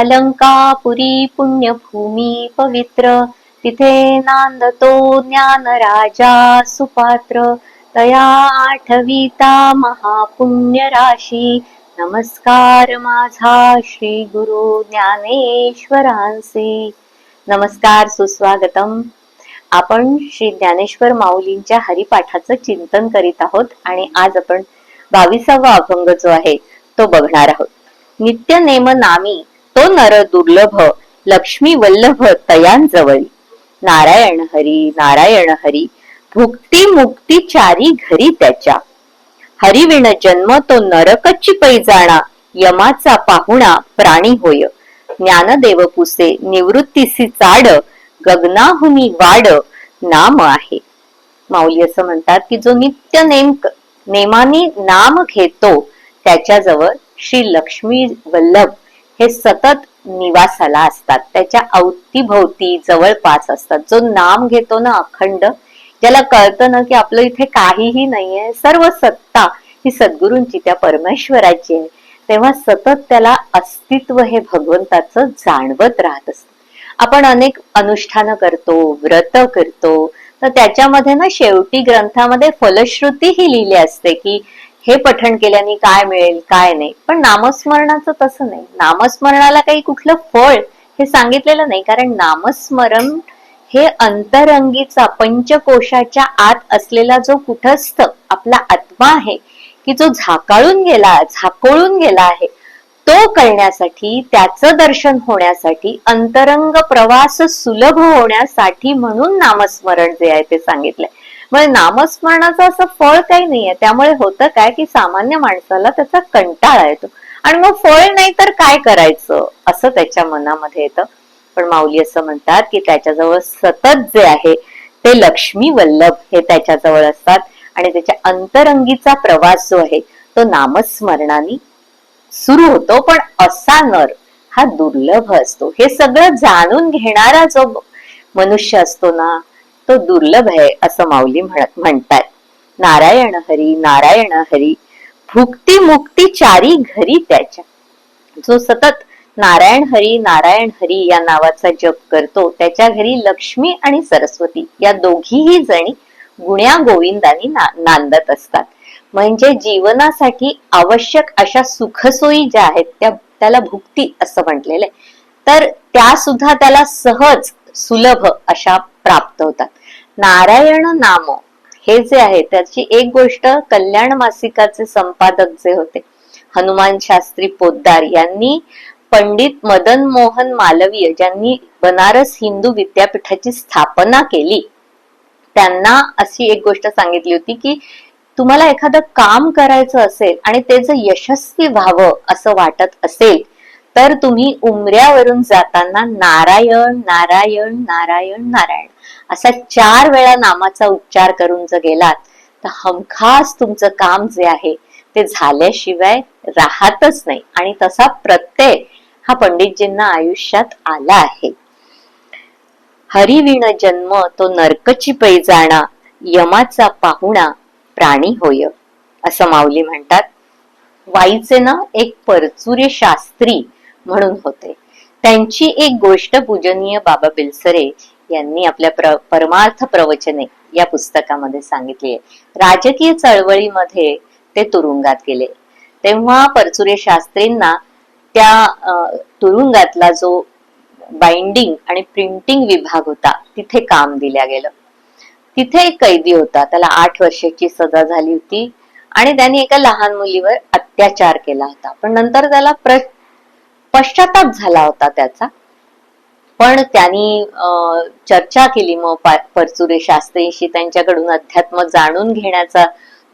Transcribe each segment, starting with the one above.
अलंकापुरी पुण्यभूमी पवित्र. तिथे नांदतो ज्ञान राजा सुपात्र. तया आठविता महापुण्य राशी नमस्कार माझा श्री गुरु ज्ञानेश्वरांचे. नमस्कार सुस्वागतम. आपण श्री ज्ञानेश्वर माऊलींच्या हरिपाठाचं चिंतन करीत आहोत आणि आज आपण बावीसावा अभंग जो आहे तो बघणार आहोत. नित्य नेम नामी तो नर दुर्लभ लक्ष्मी वल्लभ तयांजवळी. नारायण हरी नारायण हरी भुक्ती मुक्ती चारी घरी त्याच्या. हरिविण जन्म तो नरकची पैजाणा यमाचा पाहुणा प्राणी होय. ज्ञानदेव पुसे निवृत्तीसी चाड गगनाहुनी वाड नाम आहे. माऊली असं म्हणतात की जो नित्य नेमक नेमानी नाम घेतो त्याच्याजवळ श्री लक्ष्मी वल्लभ हे सतत निवासाला असतात. त्याच्या अवतीभोवती जवळपास असतात. जो नाम घेतो ना अखंड ज्याला कळतं ना की आपलं इथे काहीही नाहीये. सर्व सत्ता ही सद्गुरूंची त्या परमेश्वराची आहे. तेव्हा सतत त्याला अस्तित्व हे भगवंताचं जाणवत राहत असत. आपण अनेक अनुष्ठान करतो व्रत करतो. तर त्याच्यामध्ये ना शेवटी ग्रंथामध्ये फलश्रुती ही लिहिली असते की हे पठण केल्याने काय मिळेल काय नाही. पण नामस्मरणाचं तसं नाही. नामस्मरणाला काही कुठलं फळ हे सांगितलेलं नाही कारण नामस्मरण हे अंतरंगीचा पंचकोशाच्या आत असलेला जो कुठस्थ आपला आत्मा आहे की जो झाकाळून गेला झाकोळून गेला आहे तो कळण्यासाठी त्याचं दर्शन होण्यासाठी अंतरंग प्रवास सुलभ होण्यासाठी म्हणून नामस्मरण जे आहे ते सांगितलंय. म्हणजे नामस्मरणाचं असं फळ काही नाहीये. त्यामुळे होतं काय की सामान्य माणसाला त्याचा कंटाळा येतो. आणि मग फळ नाही तर काय करायचं? असं त्याच्या मनामध्ये येतं. पण माऊली असं म्हणतात की त्याच्याजवळ सतत जे आहे ते लक्ष्मी वल्लभ हे त्याच्याजवळ असतात. आणि त्याच्या अंतरंगीचा प्रवास जो आहे तो नामस्मरणाने सुरू होतो. पण असा नर हा दुर्लभ असतो. हे सगळं जाणून घेणारा जो मनुष्य असतो ना तो दुर्लभ आहे असं माऊली म्हणत म्हणतात. नारायण हरी नारायण हरी भुक्ती मुक्ती चारी घरी त्याच्या. जो सतत नारायण हरी नारायण हरी या नावाचा जप करतो त्याच्या घरी लक्ष्मी आणि सरस्वती या दोघीही जणी गुण्या गोविंदानी ना नांदत असतात. म्हणजे जीवनासाठी आवश्यक अशा सुखसोयी ज्या आहेत त्या त्याला भुक्ती असं म्हटलेलं आहे. तर त्या सुद्धा त्याला सहज सुलभ अशा प्राप्त होतात. नारायण नाम. हे जे आहे त्याची एक गोष्ट कल्याण मासिकाचे संपादक जे होते हनुमान शास्त्री पोद्दार यांनी पंडित मदन मोहन मालवीय ज्यांनी बनारस हिंदू विद्यापीठाची स्थापना केली त्यांना अशी एक गोष्ट सांगितली होती की तुम्हाला एखादं काम करायचं असेल आणि ते जर यशस्वी व्हावं असं वाटत असेल तर तुम्ही उमऱ्यावरून जाताना नारायण नारायण नारायण नारायण असा चार वेळा नामाचा उच्चार करून जर गेलात तर हमखास तुमचं काम जे आहे ते झाल्याशिवाय राहतच नाही. आणि तसा प्रत्यय हा पंडितजींना आयुष्यात आला आहे. हरिविण जन्म तो नरकची पैजाणा यमाचा पाहुणा प्राणी होय असं माऊली म्हणतात. वाईचे ना एक परचुरे शास्त्री म्हणून होते. त्यांची एक गोष्ट पूजनीय बाबा बिलसरे यांनी आपल्या प्र परमार्थ प्रवचने या पुस्तकामध्ये सांगितली आहे. राजकीय चळवळीमध्ये ते तुरुंगात गेले. तेव्हा परचुरे शास्त्रींना त्या तुरुंगातला जो बाइंडिंग आणि प्रिंटिंग विभाग होता तिथे काम दिल्या गेलं. तिथे एक कैदी होता त्याला आठ वर्षाची सजा झाली होती आणि त्यांनी एका लहान मुलीवर अत्याचार केला होता. पण नंतर त्याला प्र पश्चाताप झाला होता त्याचा. पण त्यांनी चर्चा केली मग परचुरे शास्त्रींशी त्यांच्याकडून अध्यात्म जाणून घेण्याचा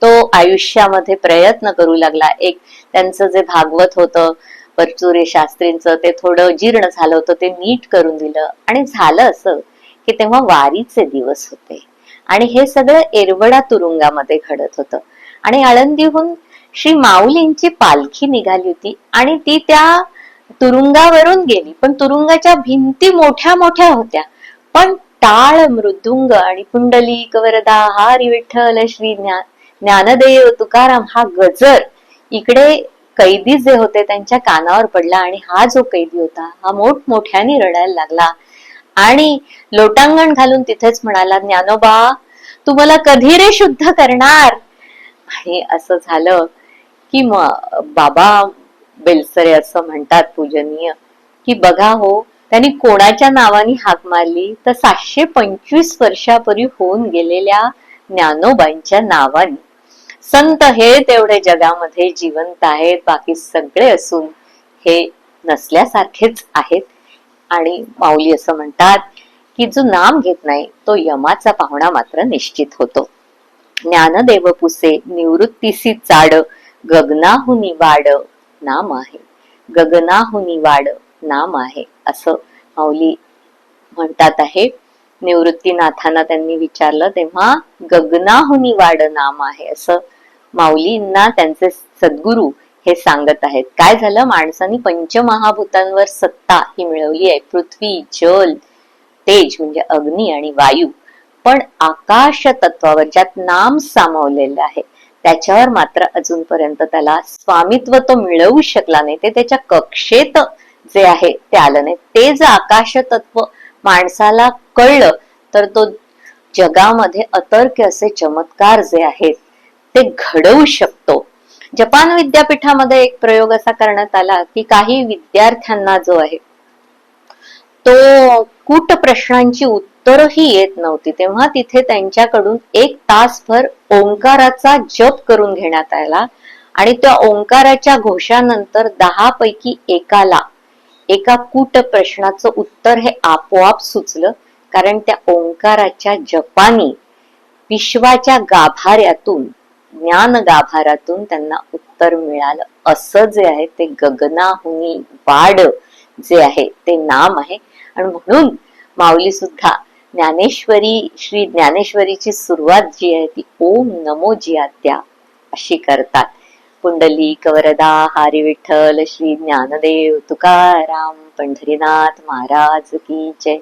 तो आयुष्यामध्ये प्रयत्न करू लागला. एक त्यांचं जे भागवत होतं परचुरे शास्त्रींचं ते थोडं जीर्ण झालं होतं ते नीट करून दिलं. आणि झालं असं की तेव्हा वारीचे दिवस होते. आणि हे सगळं एरवडा तुरुंगामध्ये घडत होतं. आणि आळंदीहून श्री माऊलींची पालखी निघाली होती. आणि ती त्या तुरुंगावरून गेली. पण तुरुंगाच्या भिंती मोठ्या मोठ्या होत्या. पण टाळ मृदुंग आणि पुंडली कवरदा हारी विठ्ठल श्री ज्ञान ज्ञानदेव तुकाराम हा गजर इकडे कैदी जे होते त्यांच्या कानावर पडला आणि हा जो कैदी होता हा मोठमोठ्याने रडायला लागला. आणि लोटांगण घालून तिथेच म्हणाला ज्ञानोबा तू मला कधी रे शुद्ध करणार? आणि असं झालं की मग बाबा बेलसरे असं म्हणतात पूजनीय की बघा हो त्यांनी कोणाच्या नावाने हाक मारली? तर सातशे पंचवीस वर्षापूर्वी होऊन गेलेल्या ज्ञानोबांच्या नावाने. संत हे तेवढे जगामध्ये जिवंत आहेत बाकी सगळे असून हे नसल्यासारखेच आहेत. आणि माऊली असं म्हणतात की जो नाम घेत नाही तो यमाचा पाहुणा मात्र निश्चित होतो. ज्ञानदेव पुसे निवृत्तीसी चाड गगनाहुनी वाड नाम आहे. गगनाहुनी वाड नाम आहे असं माऊली म्हणतात आहे. निवृत्तीनाथांना त्यांनी विचारलं तेव्हा गगनाहुनी वाड नाम आहे असं माऊलींना त्यांचे सद्गुरू हे सांगत आहेत. काय झालं? माणसाने पंचमहाभूतांवर सत्ता ही मिळवली आहे. पृथ्वी जल तेज म्हणजे अग्नी आणि वायू. पण आकाश तत्वावर ज्यात नाम सामावलेलं आहे त्याच्यावर मात्र अजूनपर्यंत त्याला स्वामित्व तो मिळवू शकला नाही. ते त्याच्या कक्षेत जे आहे ते आलं नाही. ते जर आकाश तत्व माणसाला कळलं तर तो जगामध्ये अतर्क असे चमत्कार जे आहेत ते घडवू शकतो. जपान विद्यापीठामध्ये एक प्रयोग असा करण्यात आला की काही विद्यार्थ्यांना जो आहे तो कूट प्रश्नांची उत्तर उत्तरही येत नव्हती. तेव्हा तिथे त्यांच्याकडून एक तासभर ओंकाराचा जप करून घेण्यात आला आणि त्या ओंकाराच्या घोषानंतर दहा पैकी एकाला एका कूट प्रश्नाचं उत्तर हे आपोआप सुचलं कारण त्या ओंकाराच्या जपानी विश्वाच्या गाभाऱ्यातून ज्ञान गाभारातून त्यांना उत्तर मिळालं. असं जे आहे ते गगनाहुनी वाड जे आहे ते नाम आहे. आणि म्हणून माऊली सुद्धा ज्ञानेश्वरी श्री ज्ञानेश्वरीची सुरुवात जी आहे ती ओम नमो जियात्या अशी करतात. कुंडली कवरदा हारी विठ्ठल श्री ज्ञानदेव तुकाराम पंढरीनाथ महाराज की जय.